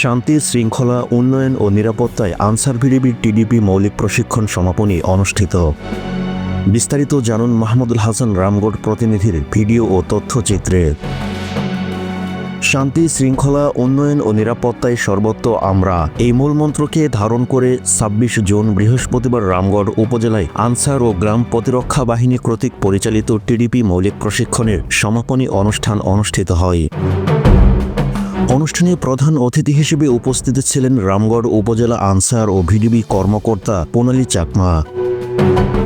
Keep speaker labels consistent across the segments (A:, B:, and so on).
A: শান্তি, শৃঙ্খলা, উন্নয়ন ও নিরাপত্তায় আনসার ভিডিবির টিডিপি মৌলিক প্রশিক্ষণ সমাপনী অনুষ্ঠিত। বিস্তারিত জানুন মাহমুদুল হাসান রামগড় প্রতিনিধির ভিডিও ও তথ্যচিত্রে। শান্তি, শৃঙ্খলা, উন্নয়ন ও নিরাপত্তায় সর্বত্র আমরা। এই মূলমন্ত্রকে ধারণ করে ছাব্বিশ জুন বৃহস্পতিবার রামগড় উপজেলায় আনসার ও গ্রাম প্রতিরক্ষা বাহিনী কর্তৃক পরিচালিত টিডিপি মৌলিক প্রশিক্ষণের সমাপনী অনুষ্ঠান অনুষ্ঠিত হয়। অনুষ্ঠানে প্রধান অতিথি হিসেবে উপস্থিত ছিলেন রামগড় উপজেলা আনসার ও ভিডিবি কর্মকর্তা পোনালী চাকমা।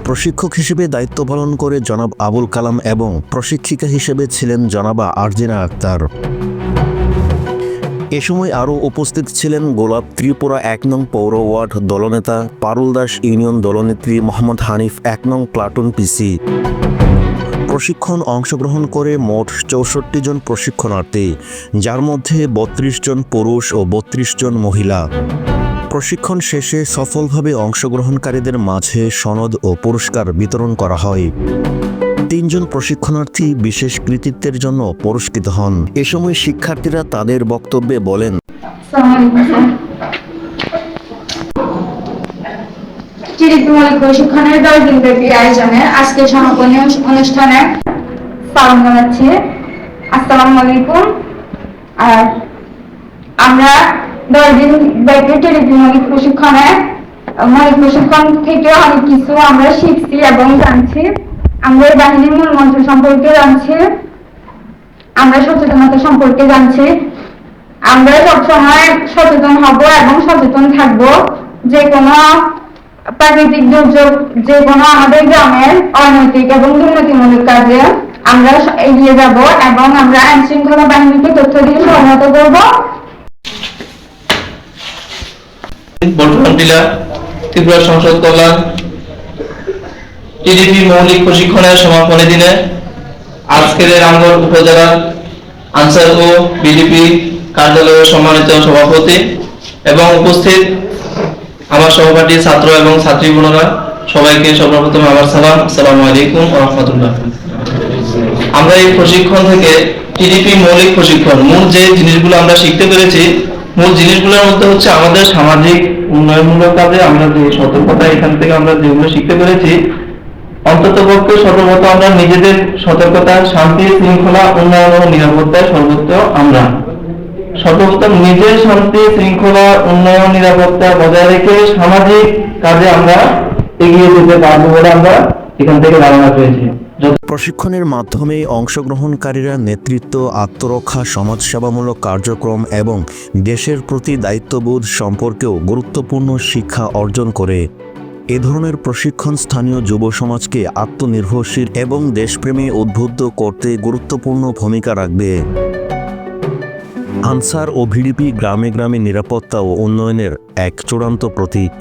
A: প্রশিক্ষক হিসেবে দায়িত্ব পালন করে জনাব আবুল কালাম এবং প্রশিক্ষিকা হিসেবে ছিলেন জনাবা আরজিনা আক্তার। এ সময় আরও উপস্থিত ছিলেন গোলাপ ত্রিপুরা এক নং পৌর ওয়ার্ড দলনেতা পারুল দাস ইউনিয়ন দলনেত্রী মোহাম্মদ হানিফ এক নং প্লাটুন পিসি। প্রশিক্ষণ অংশগ্রহণ করে মোট চৌষট্টি জন প্রশিক্ষণার্থী, যার মধ্যে বত্রিশ জন পুরুষ ও বত্রিশ জন মহিলা। প্রশিক্ষণ শেষে সফলভাবে অংশগ্রহণকারীদের মাঝে সনদ ও পুরস্কার বিতরণ করা হয়। তিনজন প্রশিক্ষণার্থী বিশেষ কৃতিত্বের জন্য পুরস্কৃত হন। এ সময় শিক্ষার্থীরা তাদের বক্তব্যে বলেন
B: প্রশিক্ষণের দশ দিন ব্যাপী আয়োজনে আজকে সমাপনী অনুষ্ঠানে আসসালামু আলাইকুম। আর আমরা দশ দিন ব্যাপী প্রশিক্ষণে মৌলিক প্রশিক্ষণ থেকে অনেক কিছু আমরা শিখছি এবং জানছি। আমরা বাহিনীর মূল মন্ত্র সম্পর্কে জানছি। আমরা সচেতনতা সম্পর্কে জানছি। আমরা সবসময় সচেতন হব এবং সচেতন থাকব। যে কোনো প্রাকৃতিক দুর্যোগ যে কোনো আমাদের গ্রামের অনৈতিক এবং দুর্নীতিমূলক কাজে আমরা এগিয়ে যাব এবং আমরা আইন শৃঙ্খলা বাহিনীকে তথ্য দিয়ে সহায়তা করব।
C: টিলা ত্রিপুরা সংসদ কল্যাণ টিডিপি মৌলিক প্রশিক্ষণের সমাপনী দিনে আজকের রামগড় উপজেলার আনসার ও বিডিপি কার্যালয়ের সম্মানিত সভাপতি এবং উপস্থিত আমার সহপাঠী, ছাত্র এবং ছাত্রী বোনেরা, সবাইকে সর্বপ্রথম আমার সালাম। আসসালামু আলাইকুম রাহমাতুল্লাহ। আমরা এই প্রশিক্ষণ থেকে টিডিপি মৌলিক প্রশিক্ষণ, মূল যে জিনিসগুলো আমরা শিখতে পেরেছি, মূল জিনিসগুলোর মধ্যে হচ্ছে আমাদের সামাজিক উন্নয়নমূলক কাজে আমরা যে সতর্কতা এখান থেকে আমরা যেগুলো শিখতে পেরেছি অন্তত পক্ষে সর্বপ্রথম আমরা নিজেদের সতর্কতা, শান্তি, শৃঙ্খলা, উন্নয়ন ও নিরাপত্তায় সর্বত্র আমরা। সর্বপ্রথম নিজের শান্তি, শৃঙ্খলা, উন্নয়ন, নিরাপত্তা বজায় রেখে সামাজিক কাজে আমরা এগিয়ে যেতে পারব বলে আমরা এখান থেকে ধারণা পেয়েছি।
A: প্রশিক্ষণের মাধ্যমে অংশগ্রহণকারীরা নেতৃত্ব, আত্মরক্ষা, সমাজসেবামূলক কার্যক্রম এবং দেশের প্রতি দায়িত্ববোধ সম্পর্কেও গুরুত্বপূর্ণ শিক্ষা অর্জন করে। এ ধরনের প্রশিক্ষণ স্থানীয় যুব সমাজকে আত্মনির্ভরশীল এবং দেশপ্রেমে উদ্বুদ্ধ করতে গুরুত্বপূর্ণ ভূমিকা রাখবে। আনসার ও ভিডিপি গ্রামে গ্রামে নিরাপত্তা ও উন্নয়নের এক চূড়ান্ত প্রতীক।